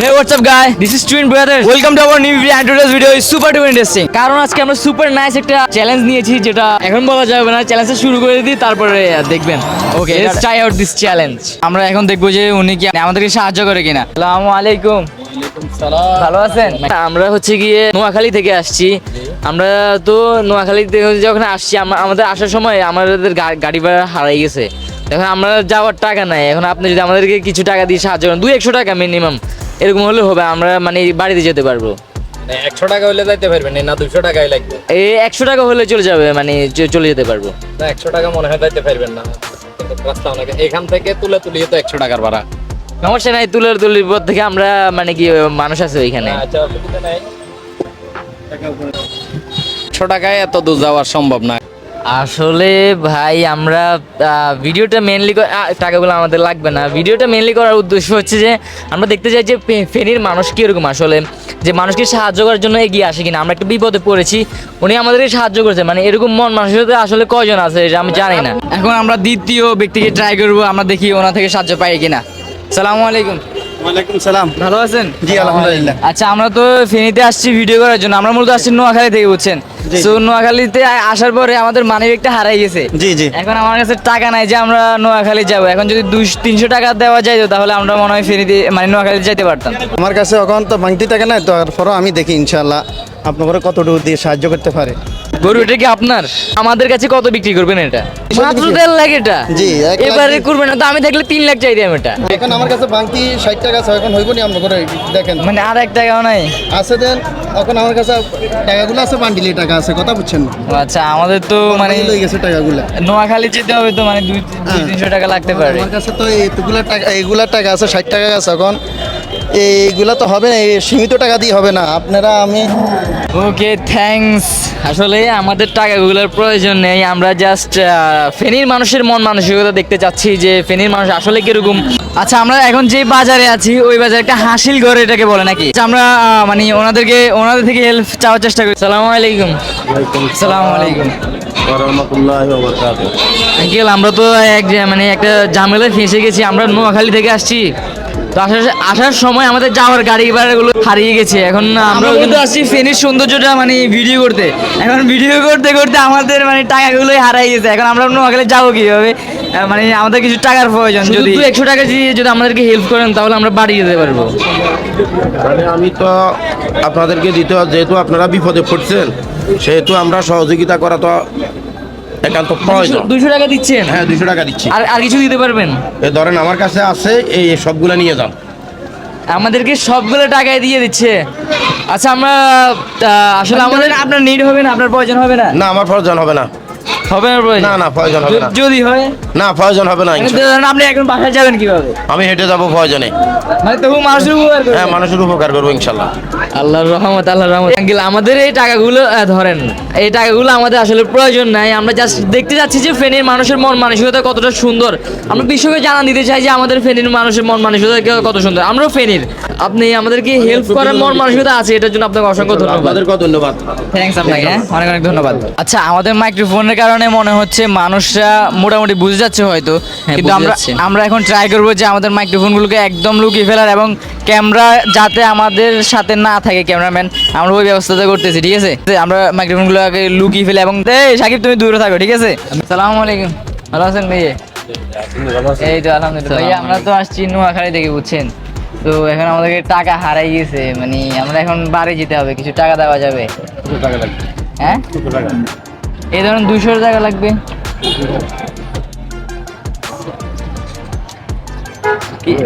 Hey what's up guys this is Twin Brothers. Welcome to our new video. And today's video is super duper interesting. কারণ আজকে আমরা super nice একটা challenge নিয়েছি যেটা এখন বলা যাবে না। চ্যালেঞ্জটা শুরু করে দিই তারপরে দেখবেন। Okay let's try out this challenge আমরা এখন দেখব যে উনি কি আমাদেরকে সাহায্য করে কিনা। আসসালামু আলাইকুম। ভালো আছেন? আমরা হচ্ছে গিয়ে নোয়াখালী থেকে আসছি। আমরা তো নোয়াখালী থেকে যখন আসছি আম- আমাদের আসার সময় আমাদের গাড়ি ভাড়া হারাই গেছে। এখন আমরা যাওয়ার টাকা নাই। এখন আপনি যদি আমাদেরকে কিছু টাকা দিয়ে সাহায্য করেন দুই একশো টাকা মিনিমাম এরকম হলে হবে আমরা মানে বাড়িতে যেতে পারব। একশো টাকা হলে যাইতে পারবেন না দুশো টাকাই লাগবে? এই একশো টাকা হলে চলে যাবে মানে চলে যেতে পারব। না একশো টাকা মনে হয় যাইতে পারবেন না। রাস্তা অনেক এখান থেকে তুলে তুলিয়ে তো একশো টাকার ভাড়া। সমস্যা নাই তুলের তুলির পর থেকে আমরা মানে কি মানুষ আছে ওইখানে। আচ্ছা অসুবিধা নাই। একশো টাকায় এত দূর যাওয়া সম্ভব না। আসলে ভাই, আমরা ভিডিওটা মেনলি টাকাগুলো আমাদের লাগবে না। ভিডিওটা মেনলি করার উদ্দেশ্য হচ্ছে যে, আমরা দেখতে চাই যে ফেনীর মানুষ কীরকম আসলে, যে মানুষকে সাহায্য করার জন্য এগিয়ে আসে কিনা। আমরা একটা বিপদে পড়েছি, উনি আমাদেরকে সাহায্য করেছে মানে এরকম মন মানুষের আসলে কয়জন আছে, এটা আমি জানি না। এখন আমরা দ্বিতীয় ব্যক্তিকে ট্রাই করব, আমরা দেখি ওনা থেকে সাহায্য পাই কিনা। সালামু আলাইকুম। ওয়ালাইকুম সালাম। ভালো আছেন? জি, আলহামদুলিল্লাহ। আচ্ছা আমরা তো ফেনীতে আসছি ভিডিও করার জন্য। আমরা মূলত আসছি নোয়াখালী থেকে বুঝছেন? তো নোয়াখালীতে আসার পরে আমাদের মানি ব্যাগটা হারাই গেছে। জি জি। এখন আমার কাছে টাকা নাই যে আমরা নোয়াখালী যাব। এখন যদি দুশো তিনশো টাকা দেওয়া যায় তাহলে আমরা মনে হয় ফেনীতে মানে নোয়াখালী যেতে পারতাম। আমার কাছে এখন তো ভাঙতি টাকা নাই তো তারপরও আমি দেখি ইনশাল্লাহ আপনাকে কতটুকু দিয়ে সাহায্য করতে পারে? গরু এটা কি আপনার? আমাদের কাছে কত বিক্রি করবেন এটা? মাত্র দেড় লাখ এটা? জি, এবারে করবেন না তো আমি দেখলে তিন লাখ চাই দিলাম এটা। এখন আমার কাছে ভাঙতি ষাট টাকা আছে এখন হইব নি আপনার করে দেখেন। মানে আর এক টাকাও নাই? আছে দেন এখন আমার কাছে টাকাগুলো আছে বান্ডিলি টাকা আছে কথা বুঝছেন? আচ্ছা আমাদের তো মানে লই গেছে টাকাগুলো। নোয়াখালী যেতে হবে তো মানে দুই দুই তিনশো টাকা লাগতে পারে। আমার কাছে তো এইগুলা টাকা এইগুলা টাকা আছে ষাট টাকা আছে এখন। এইগুলা তো হবে না সীমিত টাকা দিয়ে হবে না। আপনারা আমি ওকে থ্যাঙ্কস আসলে আমাদের টাকাগুলোর প্রয়োজন নেই। আমরা জাস্ট ফেনীর মানুষের মন মানসিকতা দেখতে চাচ্ছি যে ফেনীর মানুষ আসলে কীরকম। আচ্ছা আমরা এখন যে বাজারে আছি ওই বাজারে একটা হাসিল ঘর এটাকে বলে নাকি? আচ্ছা, আমরা মানে ওনাদেরকে ওনাদের থেকে হেল্প চাওয়ার চেষ্টা করি। সালাম আলাইকুম। সালাম আলাইকুম। আঙ্কেল আমরা তো এক মানে একটা ঝামেলায় ফেঁসে গেছি। আমরা নোয়াখালী থেকে আসছি। তো আসার আসার সময় আমাদের যাওয়ার গাড়ি ভাড়াগুলো হারিয়ে গেছে। এখন আমরা কিন্তু আসছি ফেনীর সৌন্দর্যটা মানে ভিডিও করতে। এখন ভিডিও করতে করতে আমাদের মানে টাকাগুলোই হারাই গেছে। এখন আমরা নোয়াখালী যাব কীভাবে? মানে আমাদের কিছু টাকার প্রয়োজন যদি। একশো টাকা দিয়ে যদি আমাদেরকে হেল্প করেন তাহলে আমরা বাড়ি যেতে পারব। মানে আমি তো আপনাদেরকে দিতে যেহেতু আপনারা বিপদে পড়ছেন সেহেতু আমরা সহযোগিতা করা তো একান্ত প্রয়োজন। দুশো টাকা দিচ্ছেন? হ্যাঁ দুশো টাকা দিচ্ছি। আর আর কিছু দিতে পারবেন? এ ধরেন আমার কাছে আছে এই সবগুলো নিয়ে যান। আমাদেরকে সবগুলো টাকায় দিয়ে দিচ্ছে। আচ্ছা আমরা আসলে আমাদের আপনার নিড হবে না আপনার প্রয়োজন হবে না? না আমার প্রয়োজন হবে না। হবে না না না প্রয়োজন হবে না। যদি- হয়? না প্রয়োজন হবে না আপনি এখন বাসায় যাবেন কীভাবে? আমি হেঁটে যাব প্রয়োজনে। মানে তবু মানুষের উপকার করবেন। হ্যাঁ মানুষের উপকার করব ইনশাল্লাহ। আল্লাহর রহমত আল্লাহর রহমত। আঙ্কেল আমাদের এই টাকাগুলো ধরেন এই টাকাগুলো আমাদের আসলে প্রয়োজন নাই। আমরা জাস্ট দেখতে যাচ্ছি যে ফেনীর মানুষের মন মানসিকতা কতটা সুন্দর। আমরা বিশ্বকে জানান দিতে চাই যে আমাদের ফেনীর মানুষের মন মানসিকতা কত সুন্দর। আমরাও ফেনীর। আপনি আমাদেরকে হেল্প করার মন মানসিকতা আছে এটার জন্য আপনাকে অসংখ্য ধন্যবাদ। আপনাদেরকেও ধন্যবাদ। থ্যাংকস আপনাকে হ্যাঁ? অনেক অনেক ধন্যবাদ। আচ্ছা আমাদের মাইক্রোফোনের কারণে মনে হচ্ছে মানুষরা মোটামুটি বুঝে যাচ্ছে হয়তো। কিন্তু আমরা আমরা এখন ট্রাই করব যে আমাদের মাইক্রোফোনগুলোকে একদম লুকিয়ে ফেলার এবং ক্যামেরা যাতে আমাদের সাথে না থাকে ক্যামেরাম্যান আমরা ওই ব্যবস্থাটা করতেছি ঠিক আছে? আমরা মাইক্রোফোনগুলোকে লুকিয়ে ফেলে এবং সাকিব তুমি দূরে থাকো ঠিক আছে? সালাম আলাইকুম। ভালো আছেন ভাইয়া? এই তো আলহামদুলিল্লাহ। ভাইয়া আমরা তো আসছি নোয়াখালী থেকে বুঝছেন? তো এখন আমাদেরকে টাকা হারাই গেছে মানে আমরা এখন বাড়ি যেতে হবে কিছু টাকা দেওয়া যাবে। হ্যাঁ? এই ধরুন দুশো টাকা লাগবে। কি-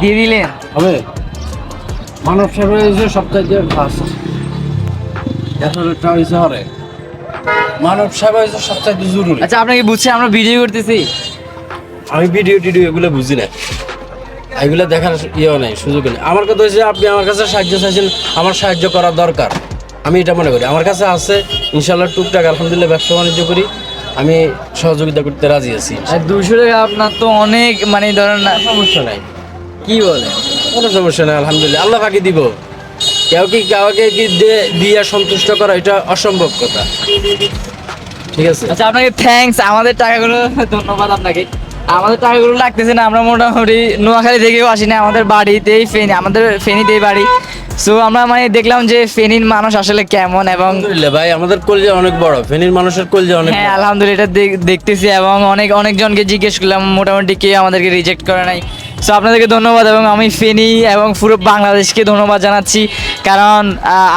দিয়ে দিলেন? হবে। মানব সেবা হয়েছে সবচাইতে ফার্স্ট হয়েছে হরে। মানব সেবা হয়েছে সবচাইতে জরুরি। আচ্ছা আপনাকে বুঝছে আমরা ভিডিও করতেছি। আমি ভিডিও টিডিও এগুলো বুঝি না। এগুলো দেখার ইয়েও নেই সুযোগ নেই। আমার কথা হচ্ছে আপনি আমার কাছে সাহায্য চাইছেন আমার সাহায্য করা দরকার। আমি এটা মনে করি। আমার কাছে আছে ইনশাল্লাহ টুকটাক আলহামদুলিল্লাহ ব্যবসা বাণিজ্য করি আমি সহযোগিতা করতে রাজি আছি আর দুশো টাকা আপনার তো অনেক মানে ধরেন না সমস্যা নাই। কি বলে কোনো সমস্যা নাই আলহামদুলিল্লাহ। আল্লাহ পাকি দিব। কেউ কি কাউকে কি দিয়ে সন্তুষ্ট করা এটা অসম্ভব কথা। ঠিক আছে? আচ্ছা আপনাকে থ্যাঙ্কস আমাদের টাকাগুলো ধন্যবাদ আপনাকে। আমাদের টাকাগুলো লাগতেছে না আমরা মোটামুটি নোয়াখালী থেকেও আসি না আমাদের বাড়িতেই ফেনি আমাদের ফেনিতেই বাড়ি। সো আমরা মানে দেখলাম যে ফেনীর মানুষ আসলে কেমন এবং ভাই আমাদের কলজা অনেক বড়। ফেনীর মানুষের কলজা অনেক হ্যাঁ আলহামদুলিল্লাহ এটা দেখ- দেখতেছি এবং অনেক অনেকজনকে জিজ্ঞেস করলাম মোটামুটি কে আমাদেরকে রিজেক্ট করে নাই। সো আপনাদেরকে ধন্যবাদ এবং আমি ফেনি এবং পুরো বাংলাদেশকে ধন্যবাদ জানাচ্ছি। কারণ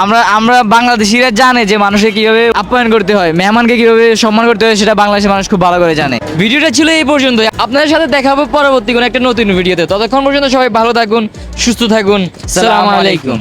আমরা আমরা বাংলাদেশিরা জানে যে মানুষকে কীভাবে আপ্যায়ন করতে হয় মেহমানকে কীভাবে সম্মান করতে হয় সেটা বাংলাদেশের মানুষ খুব ভালো করে জানে। ভিডিওটা ছিল এই পর্যন্ত আপনাদের সাথে দেখাবো হবে পরবর্তী কোনো একটা নতুন ভিডিওতে। ততক্ষণ পর্যন্ত সবাই ভালো থাকুন সুস্থ থাকুন। সালাম আলাইকুম।